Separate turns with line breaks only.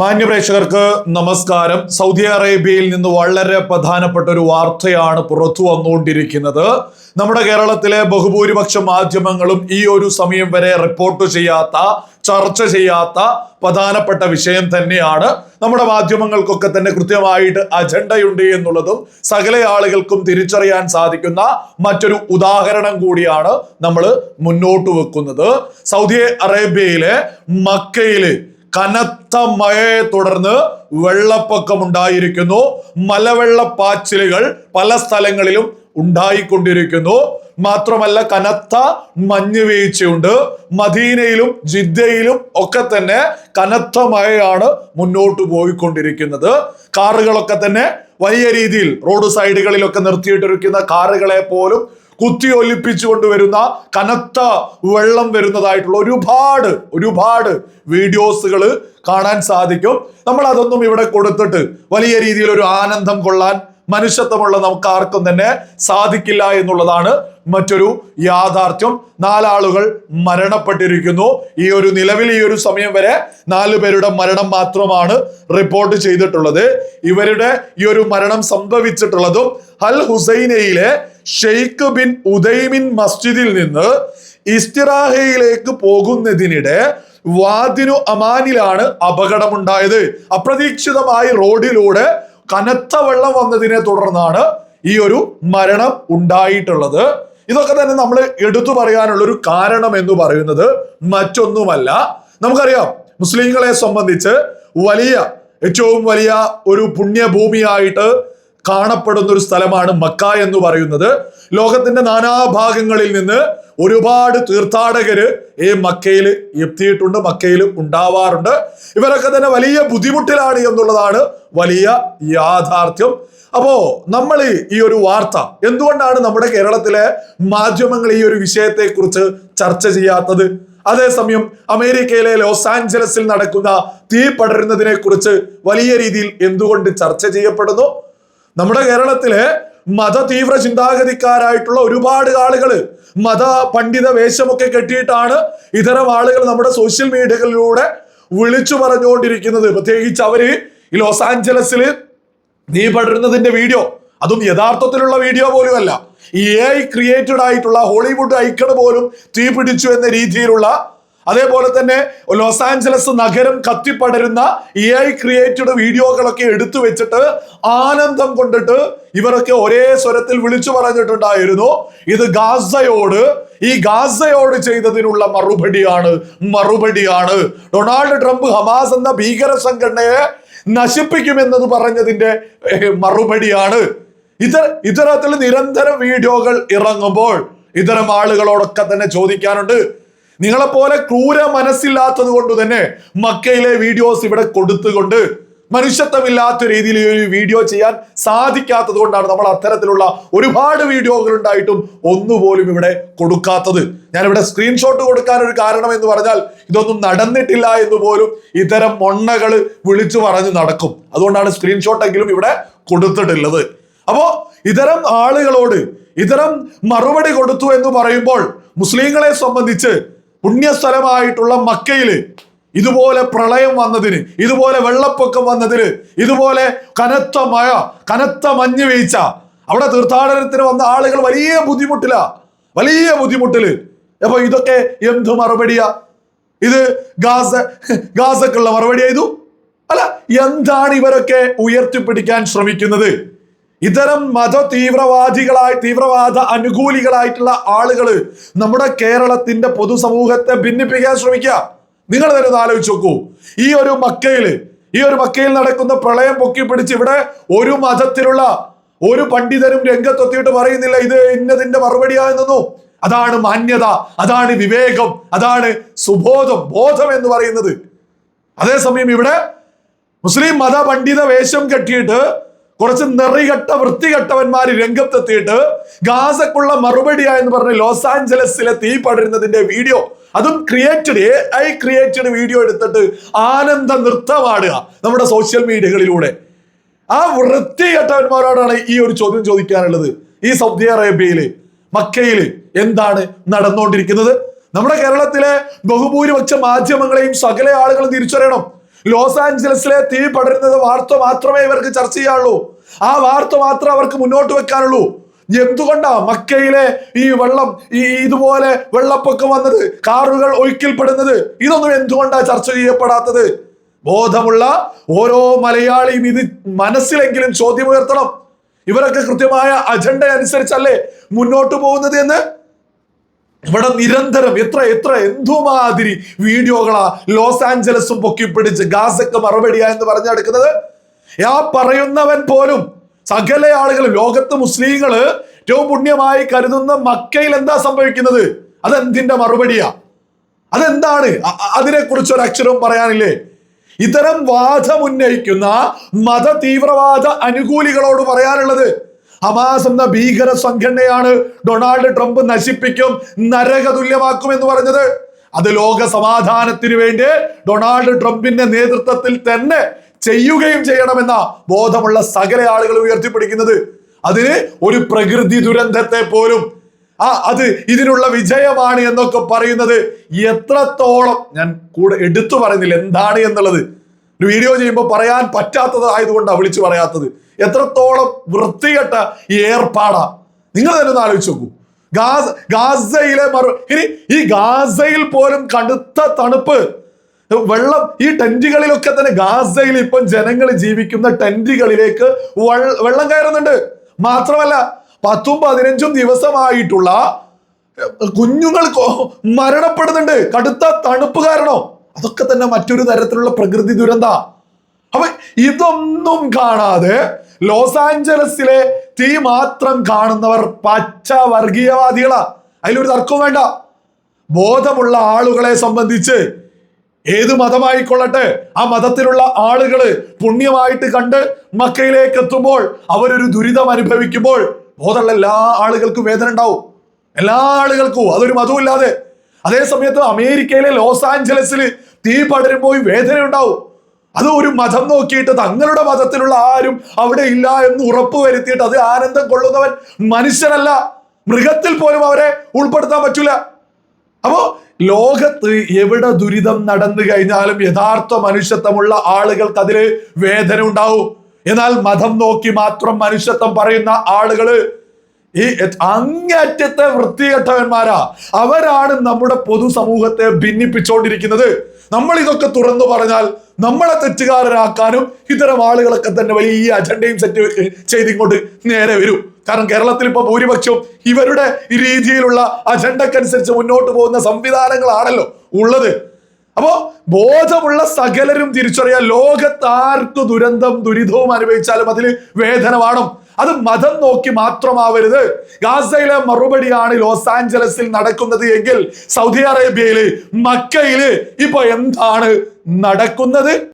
മാന്യപ്രേക്ഷകർക്ക് നമസ്കാരം. സൗദി അറേബ്യയിൽ നിന്ന് വളരെ പ്രധാനപ്പെട്ട ഒരു വാർത്തയാണ് പുറത്തു വന്നുകൊണ്ടിരിക്കുന്നത്. നമ്മുടെ കേരളത്തിലെ ബഹുഭൂരിപക്ഷ മാധ്യമങ്ങളും ഈ ഒരു സമയം വരെ റിപ്പോർട്ട് ചെയ്യാത്ത ചർച്ച ചെയ്യാത്ത പ്രധാനപ്പെട്ട വിഷയം തന്നെയാണ്. നമ്മുടെ മാധ്യമങ്ങൾക്കൊക്കെ തന്നെ കൃത്യമായിട്ട് അജണ്ടയുണ്ട് എന്നുള്ളതും സകല ആളുകൾക്കും തിരിച്ചറിയാൻ സാധിക്കുന്ന മറ്റൊരു ഉദാഹരണം കൂടിയാണ് നമ്മൾ മുന്നോട്ട് വെക്കുന്നത്. സൗദി അറേബ്യയിലെ മക്കയിൽ കനത്ത മഴയെ തുടർന്ന് വെള്ളപ്പൊക്കം ഉണ്ടായിരിക്കുന്നു മലവെള്ളപ്പാച്ചിലുകൾ പല സ്ഥലങ്ങളിലും ഉണ്ടായിക്കൊണ്ടിരിക്കുന്നു. മാത്രമല്ല കനത്ത മഞ്ഞ് വീഴ്ചയുണ്ട്. മദീനയിലും ജിദ്ദയിലും ഒക്കെ തന്നെ കനത്ത മഴയാണ് മുന്നോട്ട് പോയിക്കൊണ്ടിരിക്കുന്നത്. കാറുകളൊക്കെ തന്നെ വലിയ രീതിയിൽ റോഡ് സൈഡുകളിലൊക്കെ നിർത്തിയിട്ടിരിക്കുന്ന കാറുകളെ പോലും കുത്തി ഒലിപ്പിച്ചു കൊണ്ടുവരുന്ന കനത്ത വെള്ളം വരുന്നതായിട്ടുള്ള ഒരുപാട് ഒരുപാട് വീഡിയോസുകൾ കാണാൻ സാധിക്കും. നമ്മൾ അതൊന്നും ഇവിടെ കൊടുത്തിട്ട് വലിയ രീതിയിൽ ഒരു ആനന്ദം കൊള്ളാൻ മനുഷ്യത്വമുള്ള നമുക്ക് ആർക്കും തന്നെ സാധിക്കില്ല എന്നുള്ളതാണ് മറ്റൊരു യാഥാർത്ഥ്യം. നാലാളുകൾ മരണപ്പെട്ടിരിക്കുന്നു. ഈ ഒരു നിലവിൽ ഈ ഒരു സമയം വരെ നാല് പേരുടെ മരണം മാത്രമാണ് റിപ്പോർട്ട് ചെയ്തിട്ടുള്ളത്. ഇവരുടെ ഈ ഒരു മരണം സംഭവിച്ചിട്ടുള്ളതും ഹൽ ഹുസൈനയിലെ ഷെയ്ഖ് ബിൻ ഉദൈമിൻ മസ്ജിദിൽ നിന്ന് ഇസ്തിറാഹയിലേക്ക് പോകുന്നതിനിടെ വാദിനു അമാനിലാണ് അപകടമുണ്ടായത്. അപ്രതീക്ഷിതമായി റോഡിലൂടെ കനത്ത വെള്ളം വന്നതിനെ തുടർന്നാണ് ഈ ഒരു മരണം ഉണ്ടായിട്ടുള്ളത്. ഇതൊക്കെ തന്നെ നമ്മൾ എടുത്തു പറയാനുള്ള ഒരു കാരണം എന്ന് പറയുന്നത് മറ്റൊന്നുമല്ല. നമുക്കറിയാം മുസ്ലിങ്ങളെ സംബന്ധിച്ച് വലിയ ഏറ്റവും വലിയ ഒരു പുണ്യഭൂമിയായിട്ട് കാണപ്പെടുന്ന ഒരു സ്ഥലമാണ് മക്ക എന്ന് പറയുന്നത്. ലോകത്തിന്റെ നാനാഭാഗങ്ങളിൽ നിന്ന് ഒരുപാട് തീർത്ഥാടകര് ഈ മക്കയിൽ എത്തിയിട്ടുണ്ട് മക്കയിൽ ഉണ്ടാവാറുണ്ട്. ഇവരൊക്കെ തന്നെ വലിയ ബുദ്ധിമുട്ടിലാണ് എന്നുള്ളതാണ് വലിയ യാഥാർത്ഥ്യം. അപ്പോ നമ്മൾ ഈ ഒരു വാർത്ത എന്തുകൊണ്ടാണ് നമ്മുടെ കേരളത്തിലെ മാധ്യമങ്ങൾ ഈ ഒരു വിഷയത്തെ കുറിച്ച് ചർച്ച ചെയ്യാത്തത്? അതേസമയം അമേരിക്കയിലെ ലോസ് ആഞ്ചലസിൽ നടക്കുന്ന തീ പടരുന്നതിനെ കുറിച്ച് വലിയ രീതിയിൽ എന്തുകൊണ്ട് ചർച്ച ചെയ്യപ്പെടുന്നു? നമ്മുടെ കേരളത്തിലെ മത തീവ്ര ചിന്താഗതിക്കാരായിട്ടുള്ള ഒരുപാട് ആളുകൾ മത പണ്ഡിത വേഷമൊക്കെ കെട്ടിയിട്ടാണ് ഇത്തരം ആളുകൾ നമ്മുടെ സോഷ്യൽ മീഡിയകളിലൂടെ വിളിച്ചു പറഞ്ഞുകൊണ്ടിരിക്കുന്നത്. പ്രത്യേകിച്ച് അവർ ഈ ലോസ് ആഞ്ചലസിൽ നീ പടരുന്നതിന്റെ വീഡിയോ അതും യഥാർത്ഥത്തിലുള്ള വീഡിയോ പോലും അല്ല എ ഐ ക്രിയേറ്റഡ് ആയിട്ടുള്ള ഹോളിവുഡ് ഐക്കൺ പോലും തീ പിടിച്ചു എന്ന രീതിയിലുള്ള അതേപോലെ തന്നെ ലോസ് ആഞ്ചലസ് നഗരം കത്തിപ്പടരുന്ന എ ഐ ക്രിയേറ്റഡ് വീഡിയോകളൊക്കെ എടുത്തു വെച്ചിട്ട് ആനന്ദം കൊണ്ടിട്ട് ഇവരൊക്കെ ഒരേ സ്വരത്തിൽ വിളിച്ചു പറഞ്ഞിട്ടുണ്ടായിരുന്നു. ഇത് ഗാസയോട് ഈ ഗാസയോട് ചെയ്തതിനുള്ള മറുപടിയാണ് മറുപടിയാണ്. ഡൊണാൾഡ് ട്രംപ് ഹമാസ് എന്ന ഭീകര സംഘടനയെ നശിപ്പിക്കുമെന്നത് പറഞ്ഞതിന്റെ മറുപടിയാണ്. ഇത് ഇത്തരത്തിൽ നിരന്തരം വീഡിയോകൾ ഇറങ്ങുമ്പോൾ ഇത്തരം ആളുകളോടൊക്കെ തന്നെ ചോദിക്കാനുണ്ട്. നിങ്ങളെപ്പോലെ ക്രൂര മനസ്സില്ലാത്തത് കൊണ്ട് തന്നെ മക്കയിലെ വീഡിയോസ് ഇവിടെ കൊടുത്തുകൊണ്ട് മനുഷ്യത്വമില്ലാത്ത രീതിയിൽ ഒരു വീഡിയോ ചെയ്യാൻ സാധിക്കാത്തത് കൊണ്ടാണ് നമ്മൾ അത്തരത്തിലുള്ള ഒരുപാട് വീഡിയോകൾ ഉണ്ടായിട്ടും ഒന്നുപോലും ഇവിടെ കൊടുക്കാത്തത്. ഞാൻ ഇവിടെ സ്ക്രീൻഷോട്ട് കൊടുക്കാൻ ഒരു കാരണം എന്ന് പറഞ്ഞാൽ ഇതൊന്നും നടന്നിട്ടില്ല എന്ന് പോലും ഇത്തരം മൊണ്ണകൾ വിളിച്ചു പറഞ്ഞ് നടക്കും. അതുകൊണ്ടാണ് സ്ക്രീൻഷോട്ട് എങ്കിലും ഇവിടെ കൊടുത്തിട്ടുള്ളത്. അപ്പോ ഇത്തരം ആളുകളോട് ഇത്തരം മറുപടി കൊടുത്തു എന്ന് പറയുമ്പോൾ മുസ്ലിങ്ങളെ സംബന്ധിച്ച് പുണ്യസ്ഥലമായിട്ടുള്ള മക്കയിൽ ഇതുപോലെ പ്രളയം വന്നതിന് ഇതുപോലെ വെള്ളപ്പൊക്കം വന്നതിന് ഇതുപോലെ കനത്ത മഴ കനത്ത മഞ്ഞ് വീഴ്ച അവിടെ തീർത്ഥാടനത്തിന് വന്ന ആളുകൾ വലിയ ബുദ്ധിമുട്ടില വലിയ ബുദ്ധിമുട്ടിൽ. അപ്പൊ ഇതൊക്കെ എന്ത് മറുപടിയാ? ഇത് ഗാസ ഗാസക്കുള്ള മറുപടി ആയതു അല്ല എന്താണ് ഇവരൊക്കെ ഉയർത്തിപ്പിടിക്കാൻ ശ്രമിക്കുന്നത്? ഇത്തരം മത തീവ്രവാദികളായി തീവ്രവാദ അനുകൂലികളായിട്ടുള്ള ആളുകൾ നമ്മുടെ കേരളത്തിന്റെ പൊതുസമൂഹത്തെ ഭിന്നിപ്പിക്കാൻ ശ്രമിക്കുക. നിങ്ങൾ തന്നെ ഒന്ന് ആലോചിച്ച് നോക്കൂ. ഈ ഒരു മക്കയിൽ ഈ ഒരു മക്കയിൽ നടക്കുന്ന പ്രളയം പൊക്കി പിടിച്ച് ഇവിടെ ഒരു മതത്തിലുള്ള ഒരു പണ്ഡിതനും രംഗത്തെത്തിയിട്ട് പറയുന്നില്ല ഇത് ഇന്നതിന്റെ മറുപടിയാണെന്നു അതാണ് മാന്യത അതാണ് വിവേകം അതാണ് സുബോധം ബോധം എന്ന് പറയുന്നത്. അതേസമയം ഇവിടെ മുസ്ലിം മത പണ്ഡിത വേഷം കെട്ടിയിട്ട് കുറച്ച് നെറികെട്ട വൃത്തികെട്ടവന്മാർ രംഗത്തെത്തിയിട്ട് ഗാസക്കുള്ള മറുപടിയാ എന്ന് പറഞ്ഞ് ലോസ് ആഞ്ചലസിലെ തീ പടരുന്നതിന്റെ വീഡിയോ. അതും created A I created video എടുത്തിട്ട് ആനന്ദ നൃത്തമാടുക നമ്മുടെ സോഷ്യൽ മീഡിയകളിലൂടെ ആ വൃത്തികെട്ടവന്മാരോടാണ് ഈ ഒരു ചോദ്യം ചോദിക്കാനുള്ളത്. ഈ സൗദി അറേബ്യയിൽ മക്കയിൽ എന്താണ് നടന്നുകൊണ്ടിരിക്കുന്നത്? നമ്മുടെ കേരളത്തിലെ ബഹുഭൂരിപക്ഷ മാധ്യമങ്ങളെയും സകല ആളുകളും തിരിച്ചറിയണം. ലോസ് ആഞ്ചലസിലെ തീ പടരുന്നത് വാർത്ത മാത്രമേ ഇവർക്ക് ചർച്ച ചെയ്യാനുള്ളൂ. ആ വാർത്ത മാത്രമേ അവർക്ക് മുന്നോട്ട് വെക്കാനുള്ളൂ. എന്തുകൊണ്ടാ മക്കയിലെ ഈ വെള്ളം ഈ ഇതുപോലെ വെള്ളപ്പൊക്കം വന്നത്? കാറുകൾ ഒഴുക്കിൽപ്പെടുന്നത്? ഇതൊന്നും എന്തുകൊണ്ടാ ചർച്ച ചെയ്യപ്പെടാത്തത്? ബോധമുള്ള ഓരോ മലയാളിയും ഇത് മനസ്സിലെങ്കിലും ചോദ്യം ഉയർത്തണം ഇവരൊക്കെ കൃത്യമായ അജണ്ട അനുസരിച്ചല്ലേ മുന്നോട്ട് പോകുന്നത് എന്ന്? ഇവിടെ നിരന്തരം എത്ര എത്ര എന്തുമാതിരി വീഡിയോകളാ ലോസ് ആഞ്ചലസും പൊക്കിപ്പിടിച്ച് ഗാസക്ക് മറുപടിയാ എന്ന് പറഞ്ഞെടുക്കുന്നത്? ആ പറയുന്നവൻ പോലും സകല ആളുകൾ ലോകത്ത് മുസ്ലിങ്ങൾ ഏറ്റവും പുണ്യമായി കരുതുന്ന മക്കയിൽ എന്താ സംഭവിക്കുന്നത്? അതെന്തിന്റെ മറുപടിയാ? അതെന്താണ്? അതിനെ കുറിച്ച് അതിനെക്കുറിച്ച് ഒരു അക്ഷരവും പറയാനില്ലേ? ഇത്തരം വാദമുന്നയിക്കുന്ന മത തീവ്രവാദ അനുകൂലികളോട് പറയാനുള്ളത് ഹമാസ് എന്ന ഭീകര സംഘടനയാണ് ഡൊണാൾഡ് ട്രംപ് നശിപ്പിക്കും നരക തുല്യമാക്കും എന്ന് പറഞ്ഞത്. അത് ലോക സമാധാനത്തിന് വേണ്ടി ഡൊണാൾഡ് ട്രംപിന്റെ നേതൃത്വത്തിൽ തന്നെ ചെയ്യുകയും ചെയ്യണമെന്ന ബോധമുള്ള സകല ആളുകൾ ഉയർത്തിപ്പിടിക്കുന്നത്. അതിന് ഒരു പ്രകൃതി ദുരന്തത്തെ പോലും ആ അത് ഇതിനുള്ള വിജയമാണ് എന്നൊക്കെ പറയുന്നത് എത്രത്തോളം ഞാൻ കൂടെ എടുത്തു പറയുന്നില്ല എന്താണ് എന്നുള്ളത്. ഒരു വീഡിയോ ചെയ്യുമ്പോൾ പറയാൻ പറ്റാത്തത് ആയതുകൊണ്ടാണ് വിളിച്ചു പറയാത്തത്. എത്രത്തോളം വൃത്തികെട്ട ഏർപ്പാടാ. നിങ്ങൾ തന്നെ ഒന്ന് ആലോചിച്ച് നോക്കൂ. ഗാസ ഗാസയിലെ മറു ഇനി ഈ ഗാസയിൽ പോലും കടുത്ത തണുപ്പ് വെള്ളം ഈ ടെന്റുകളിലൊക്കെ തന്നെ ഗാസയിൽ ഇപ്പം ജനങ്ങൾ ജീവിക്കുന്ന ടെന്റുകളിലേക്ക് വെള്ളം കയറുന്നുണ്ട്. മാത്രമല്ല പത്തും പതിനഞ്ചും ദിവസമായിട്ടുള്ള കുഞ്ഞുങ്ങൾ മരണപ്പെടുന്നുണ്ട്. കടുത്ത തണുപ്പ് കാരണോ. അതൊക്കെ തന്നെ മറ്റൊരു തരത്തിലുള്ള പ്രകൃതി ദുരന്ത. അപ്പൊ ഇതൊന്നും കാണാതെ ലോസ് ആഞ്ചലസിലെ തീ മാത്രം കാണുന്നവർ പച്ച വർഗീയവാദികളാ. അതിലൊരു തർക്കവും വേണ്ട. ബോധമുള്ള ആളുകളെ സംബന്ധിച്ച് ഏത് മതമായിക്കൊള്ളട്ടെ? ആ മതത്തിലുള്ള ആളുകൾ പുണ്യമായിട്ട് കണ്ട് മക്കയിലേക്ക് എത്തുമ്പോൾ അവരൊരു ദുരിതം അനുഭവിക്കുമ്പോൾ ബോധമുള്ള എല്ലാ ആളുകൾക്കും വേദന ഉണ്ടാവും. എല്ലാ ആളുകൾക്കും അതൊരു മതമില്ലാതെ അതേ സമയത്ത് അമേരിക്കയിലെ ലോസ് ആഞ്ചലസിൽ തീ പടരുമ്പോൾ വേദന ഉണ്ടാവും. അത് ഒരു മതം നോക്കിയിട്ട് തങ്ങളുടെ മതത്തിലുള്ള ആരും അവിടെ ഇല്ല എന്ന് ഉറപ്പ് വരുത്തിയിട്ട് അത് ആനന്ദം കൊള്ളുന്നവൻ മനുഷ്യനല്ല. മൃഗത്തിൽ പോലും അവരെ ഉൾപ്പെടുത്താൻ പറ്റൂല. അപ്പോ ലോകത്ത് എവിടെ ദുരിതം നടന്നു കഴിഞ്ഞാലും യഥാർത്ഥ മനുഷ്യത്വമുള്ള ആളുകൾക്ക് അതിൽ വേദന ഉണ്ടാവും. എന്നാൽ മതം നോക്കി മാത്രം മനുഷ്യത്വം പറയുന്ന ആളുകൾ ഈ അങ്ങേറ്റത്തെ വൃത്തികെട്ടവന്മാരാ. അവരാണ് നമ്മുടെ പൊതുസമൂഹത്തെ ഭിന്നിപ്പിച്ചുകൊണ്ടിരിക്കുന്നത് നമ്മൾ ഇതൊക്കെ തുറന്നു പറഞ്ഞാൽ നമ്മളെ തെറ്റുകാരനാക്കാനും ഇത്തരം ആളുകളൊക്കെ തന്നെ വലിയ അജണ്ടയും സെറ്റ് ചെയ്തിങ്ങോട്ട് നേരെ വരും. കാരണം കേരളത്തിൽ ഇപ്പൊ ഭൂരിപക്ഷവും ഇവരുടെ രീതിയിലുള്ള അജണ്ടക്കനുസരിച്ച് മുന്നോട്ട് പോകുന്ന സംവിധാനങ്ങളാണല്ലോ ഉള്ളത്. അപ്പോ ബോധമുള്ള സകലരും തിരിച്ചറിയാൻ ലോകത്ത് ആർക്ക് ദുരന്തം ദുരിതവും അനുഭവിച്ചാലും അതിൽ വേദന വേണം. അത് മതം നോക്കി മാത്രമാവരുത്. ഗാസയിലെ മറുപടിയാണ് ലോസ് ആഞ്ചലസിൽ നടക്കുന്നത് എങ്കിൽ സൗദി അറേബ്യയിൽ മക്കയിൽ ഇപ്പൊ എന്താണ് നടക്കുന്നത്?